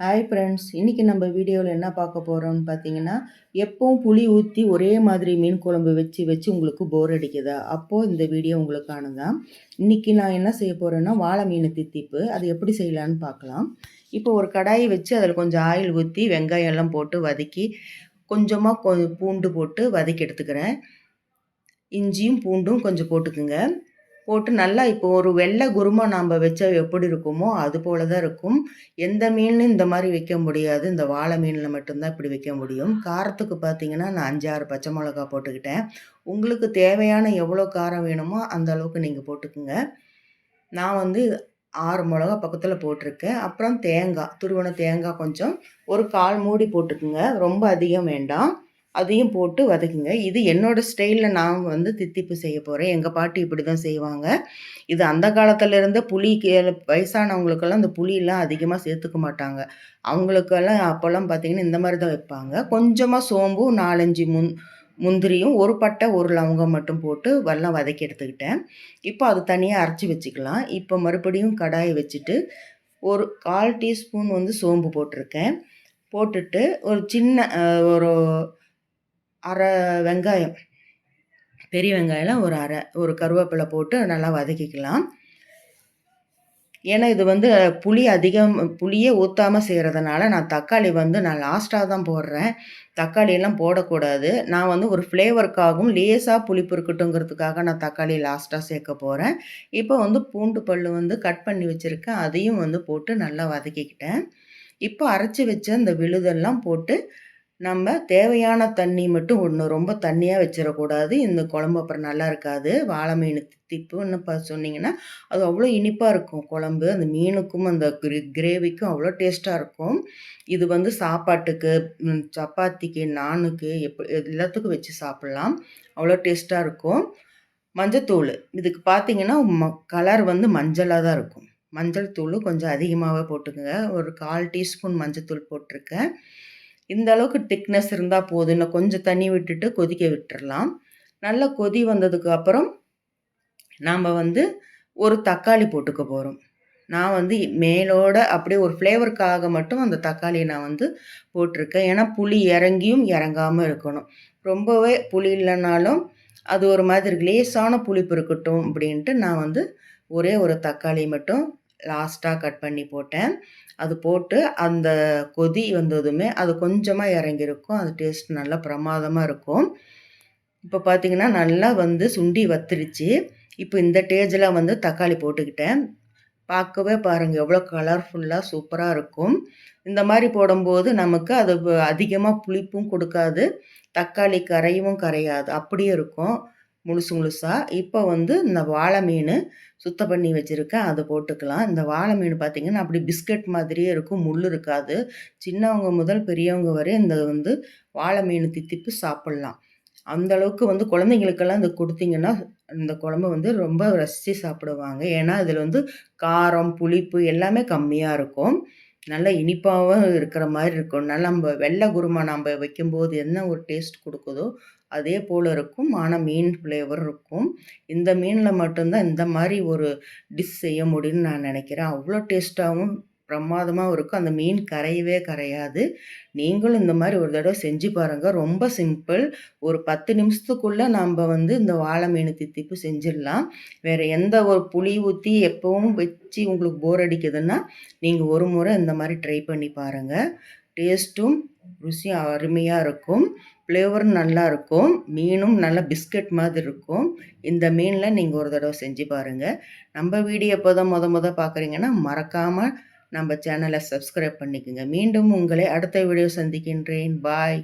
Hi friends இன்றைக்கி நம்ம வீடியோவில் என்ன பார்க்க போகிறோம்னு பார்த்தீங்கன்னா எப்போவும் புளி ஊற்றி ஒரே மாதிரி மீன் குழம்பு வச்சு வச்சு உங்களுக்கு போர் அடிக்குதா? அப்போது இந்த வீடியோ உங்களுக்கானதான் இன்றைக்கி நான் என்ன செய்ய போகிறேன்னா வாழை மீன் தித்திப்பு. அது எப்படி செய்யலான்னு பார்க்கலாம். இப்போ ஒரு கடாயை வச்சு அதில் கொஞ்சம் ஆயில் ஊற்றி வெங்காயம் எல்லாம் போட்டு வதக்கி கொஞ்சமாக கொ பூண்டு போட்டு வதக்கி எடுத்துக்கிறேன். இஞ்சியும் பூண்டும் கொஞ்சம் போட்டுக்குங்க. போட்டு நல்லா இப்போ ஒரு வெள்ளை குருமா நாம் வச்சா எப்படி இருக்குமோ அது போல தான் இருக்கும். எந்த மீனும் இந்த மாதிரி வைக்க முடியாது. இந்த வாழை மீனில் மட்டும்தான் இப்படி வைக்க முடியும். காரத்துக்கு பார்த்தீங்கன்னா நான் அஞ்சாறு பச்சை மிளகா போட்டுக்கிட்டேன். உங்களுக்கு தேவையான எவ்வளோ காரம் வேணுமோ அந்த அளவுக்கு நீங்கள் போட்டுக்குங்க. நான் வந்து ஆறு மிளகா பக்கத்தில் போட்டிருக்கேன். அப்புறம் தேங்காய் துருவன தேங்காய் கொஞ்சம் ஒரு கால் மூடி போட்டுக்குங்க. ரொம்ப அதிகம் வேண்டாம். அதையும் போட்டு வதக்குங்க. இது என்னோடய ஸ்டைலில் நான் வந்து தித்திப்பு செய்ய போகிறேன் எங்கள் பாட்டி இப்படி தான் செய்வாங்க. இது அந்த காலத்துலேருந்தே புளி வயசானவங்களுக்கெல்லாம் இந்த புளியெலாம் அதிகமாக சேர்த்துக்க மாட்டாங்க. அவங்களுக்கெல்லாம் அப்போல்லாம் பார்த்திங்கன்னா இந்த மாதிரி தான் வைப்பாங்க. கொஞ்சமாக சோம்பும் நாலஞ்சு முன் முந்திரியும் ஒரு பட்டை ஒரு லவங்கம் மட்டும் போட்டு வெள்ளம் வதக்கி எடுத்துக்கிட்டேன். இப்போ அது தனியாக அரைச்சி வச்சுக்கலாம். இப்போ மறுபடியும் கடாயை வச்சுட்டு ஒரு கால் டீஸ்பூன் வந்து சோம்பு போட்டிருக்கேன். போட்டுட்டு ஒரு சின்ன ஒரு அரை வெங்காயம் பெரிய வெங்காயம்லாம் ஒரு அரை ஒரு கருவேப்பிலை போட்டு நல்லா வதக்கிக்கலாம். ஏன்னா இது வந்து புளி அதிகம் புளியே ஊற்றாமல் செய்கிறதுனால நான் தக்காளி வந்து நான் லாஸ்ட்டாக தான் போடுறேன். தக்காளியெல்லாம் போடக்கூடாது. நான் வந்து ஒரு ஃப்ளேவருக்காகவும் லேசாக புளிப்பு இருக்கட்டுங்கிறதுக்காக நான் தக்காளி லாஸ்ட்டாக சேர்க்க போகிறேன் இப்போ வந்து பூண்டு பல் வந்து கட் பண்ணி வச்சுருக்கேன். அதையும் வந்து போட்டு நல்லா வதக்கிக்கிட்டேன். இப்போ அரைச்சி வச்ச இந்த விழுதெல்லாம் போட்டு நம்ம தேவையான தண்ணி மட்டும் ஒன்று ரொம்ப தண்ணியாக வச்சிடக்கூடாது. இந்த குழம்பு அப்புறம் நல்லா இருக்காது. வாழை மீன் திப்புன்னு ப சொன்னிங்கன்னா அது அவ்வளோ இனிப்பாக இருக்கும். குழம்பு அந்த மீனுக்கும் அந்த கிரே கிரேவிக்கும் அவ்வளோ டேஸ்ட்டாக இருக்கும். இது வந்து சாப்பாட்டுக்கு சப்பாத்திக்கு நானுக்கு எப்படி எல்லாத்துக்கும் வச்சு சாப்பிட்லாம். அவ்வளோ டேஸ்ட்டாக இருக்கும். மஞ்சத்தூள் இதுக்கு பார்த்தீங்கன்னா ம கலர் வந்து மஞ்சளாக தான் இருக்கும். மஞ்சள் தூள் கொஞ்சம் அதிகமாகவே போட்டுக்கோங்க. ஒரு கால் டீஸ்பூன் மஞ்சள் தூள் போட்டிருக்கேன். இந்த அளவுக்கு திக்னஸ் இருந்தால் போதும். இன்னும் கொஞ்சம் தண்ணி விட்டுட்டு கொதிக்க விட்டுடலாம் நல்லா கொதி வந்ததுக்கு அப்புறம் நாம் வந்து ஒரு தக்காளி போட்டுக்க போகிறோம் நான் வந்து மேலோட அப்படியே ஒரு ஃப்ளேவருக்காக மட்டும் அந்த தக்காளியை நான் வந்து போட்டிருக்கேன். ஏன்னா புளி இறங்கியும் இறங்காமல் இருக்கணும். ரொம்பவே புளி இல்லைனாலும் அது ஒரு மாதிரி லேசான புளிப்பு இருக்கட்டும் அப்படின்ட்டு நான் வந்து ஒரே ஒரு தக்காளி மட்டும் லாஸ்ட்டாக கட் பண்ணி போட்டேன். அது போட்டு அந்த கொதி வந்ததுமே அது கொஞ்சமாக இறங்கியிருக்கும். அது டேஸ்ட் நல்லா பிரமாதமாக இருக்கும். இப்போ பார்த்திங்கன்னா நல்லா வந்து சுண்டி வத்துருச்சு. இப்போ இந்த டேஜில் வந்து தக்காளி போட்டுக்கிட்டேன். பார்க்கவே பாருங்கள் எவ்வளோ கலர்ஃபுல்லாக சூப்பராக இருக்கும். இந்த மாதிரி போடும்போது நமக்கு அது அதிகமாக புளிப்பும் கொடுக்காது. தக்காளி கரையும் கரையாது. அப்படியே இருக்கும். முழுசு முழுசாக இப்போ வந்து இந்த வாழை மீன் சுத்தம் பண்ணி வச்சுருக்கேன். அதை போட்டுக்கலாம். இந்த வாழை மீன் பார்த்திங்கன்னா அப்படி பிஸ்கட் மாதிரியே இருக்கும். முள் இருக்காது. சின்னவங்க முதல் பெரியவங்க வரை இந்த வந்து வாழை மீன் தித்திப்பு சாப்பிட்லாம். அந்த அளவுக்கு வந்து குழந்தைங்களுக்கெல்லாம் இந்த கொடுத்தீங்கன்னா இந்த குழம்பு வந்து ரொம்ப ரசித்து சாப்பிடுவாங்க. ஏன்னா இதில் வந்து காரம் புளிப்பு எல்லாமே கம்மியாக இருக்கும். நல்ல இனிப்பாகவும் இருக்கிற மாதிரி இருக்கும். நல்லா நம்ம வெள்ளை குருமா நம்ம வைக்கும்போது என்ன ஒரு டேஸ்ட் கொடுக்குதோ அதே போல் இருக்கும். ஆனால் மீன் ஃப்ளேவர் இருக்கும். இந்த மீனில் மட்டும்தான் இந்த மாதிரி ஒரு டிஷ் செய்ய முடியும்னு நான் நினைக்கிறேன். அவ்வளோ டேஸ்ட்டாகவும் பிரமாதமாகவும் இருக்கும். அந்த மீன் கரையவே கரையாது. நீங்களும் இந்த மாதிரி ஒரு தடவை செஞ்சு பாருங்கள் ரொம்ப சிம்பிள் ஒரு பத்து நிமிஷத்துக்குள்ளே நம்ம வந்து இந்த வாழை மீன் தித்திப்பு செஞ்சிடலாம். வேறு எந்த ஒரு புளி ஊற்றி எப்போவும் வச்சு உங்களுக்கு போர் அடிக்குதுன்னா நீங்கள் ஒரு முறை இந்த மாதிரி ட்ரை பண்ணி பாருங்கள் டேஸ்ட்டும் ருசியும் அருமையாக இருக்கும். ஃப்ளேவரும் நல்லா இருக்கும். மீனும் நல்லா பிஸ்கட் மாதிரி இருக்கும். இந்த மீனில் நீங்கள் ஒரு தடவை செஞ்சு பாருங்கள் நம்ம வீடியோ எப்போ தான் முத முத பார்க்குறீங்கன்னா மறக்காமல் நம்ம சேனலை சப்ஸ்கிரைப் பண்ணிக்கோங்க. மீண்டும் உங்களை அடுத்த வீடியோ சந்திக்கின்றேன். பாய்